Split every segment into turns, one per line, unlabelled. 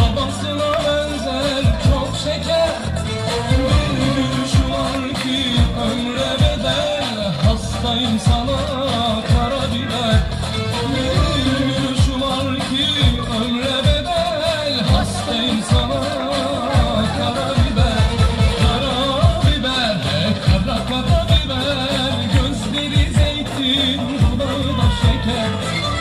Babasına benzer çok şeker. Bir gülüşü var ki ömre bedel. Hastayım sana Hastayım sana karabiber Karabiber, kara kara biber Gözleri zeytin, dudağı da şeker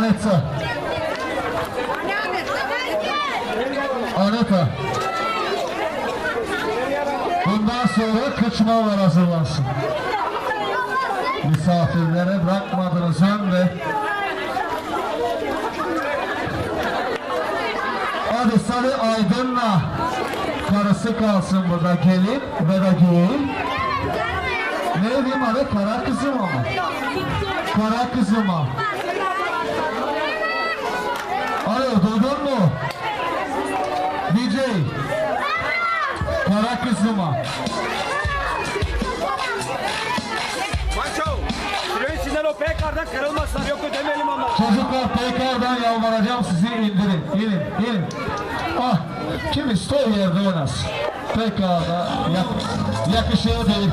Marmaretsa. Aneta. Bundan sonra kıçmalar hazırlansın. Misafirlere bırakmadınız Emre. Hadi Sarı Aydın'la karısı kalsın burada gelin ve de gelin. Ne diyeyim hadi kara kızım ama. Kara kızıma. Alo duydun mu? DJ. Kara kızıma.
Maço. Sürenin içinden o PK'dan kırılmasınlar. Yok ödemeyelim onları.
Çocuklar tekrardan yalvaracağım sizi indirin. İnin, inin. Ah, kim istiyor yerde oynasın. Tekrardan yak yakışıyor değil.